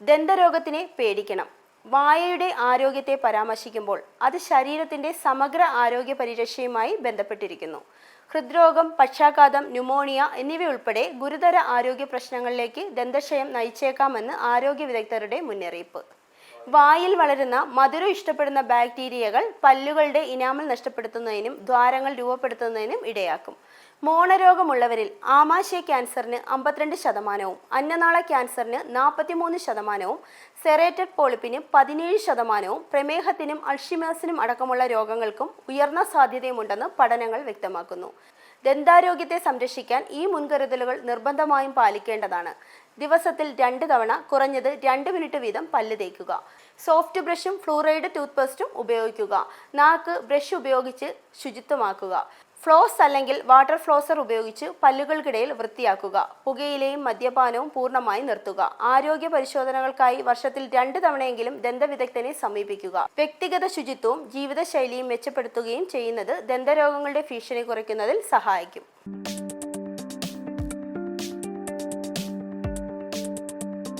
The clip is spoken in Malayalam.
ദന്തരോഗത്തിനെ പേടിക്കണം. വായയുടെ ആരോഗ്യത്തെ പരാമർശിക്കുമ്പോൾ അത് ശരീരത്തിന്റെ സമഗ്ര ആരോഗ്യ പരിരക്ഷയുമായി ബന്ധപ്പെട്ടിരിക്കുന്നു. ഹൃദ്രോഗം പക്ഷാഘാതം ന്യൂമോണിയ എന്നിവയുൾപ്പെടെ ഗുരുതര ആരോഗ്യ പ്രശ്നങ്ങളിലേക്ക് ദന്തക്ഷയം നയിച്ചേക്കാമെന്ന് ആരോഗ്യ വിദഗ്ധരുടെ മുന്നറിയിപ്പ്. വായിൽ വളരുന്ന മധുരം ഇഷ്ടപ്പെടുന്ന ബാക്ടീരിയകൾ പല്ലുകളുടെ ഇനാമൽ നഷ്ടപ്പെടുത്തുന്നതിനും ദ്വാരങ്ങൾ രൂപപ്പെടുത്തുന്നതിനും ഇടയാക്കും. മോണരോഗമുള്ളവരിൽ ആമാശയ ക്യാൻസറിന് അമ്പത്തിരണ്ട് ശതമാനവും അന്നനാള ക്യാൻസറിന് നാൽപ്പത്തിമൂന്ന് ശതമാനവും സെറേറ്റഡ് പോളിപ്പിന് പതിനേഴ് ശതമാനവും പ്രമേഹത്തിനും അൾഷിമേഴ്സിനും അടക്കമുള്ള രോഗങ്ങൾക്കും ഉയർന്ന സാധ്യതയുമുണ്ടെന്ന് പഠനങ്ങൾ വ്യക്തമാക്കുന്നു. ദന്താരോഗ്യത്തെ സംരക്ഷിക്കാൻ ഈ മുൻകരുതലുകൾ നിർബന്ധമായും പാലിക്കേണ്ടതാണ്. ദിവസത്തിൽ രണ്ട് തവണ കുറഞ്ഞത് രണ്ട് മിനിറ്റ് വീതം പല്ല് തേക്കുക. സോഫ്റ്റ് ബ്രഷും ഫ്ലൂറൈഡ് ടൂത്ത് പേസ്റ്റും ഉപയോഗിക്കുക. നാക്ക് ബ്രഷ് ഉപയോഗിച്ച് ശുചിത്വമാക്കുക. ഫ്ലോസ് അല്ലെങ്കിൽ വാട്ടർ ഫ്ലോസർ ഉപയോഗിച്ച് പല്ലുകൾക്കിടയിൽ വൃത്തിയാക്കുക. പുകയിലയും മദ്യപാനവും പൂർണമായി നിർത്തുക. ആരോഗ്യ പരിശോധനകൾക്കായി വർഷത്തിൽ രണ്ട് തവണയെങ്കിലും ദന്തവിദഗ്ധനെ സമീപിക്കുക. വ്യക്തിഗത ശുചിത്വവും ജീവിതശൈലിയും മെച്ചപ്പെടുത്തുകയും ചെയ്യുന്നത് ദന്തരോഗങ്ങളുടെ ഭീഷണി കുറയ്ക്കുന്നതിൽ സഹായിക്കും.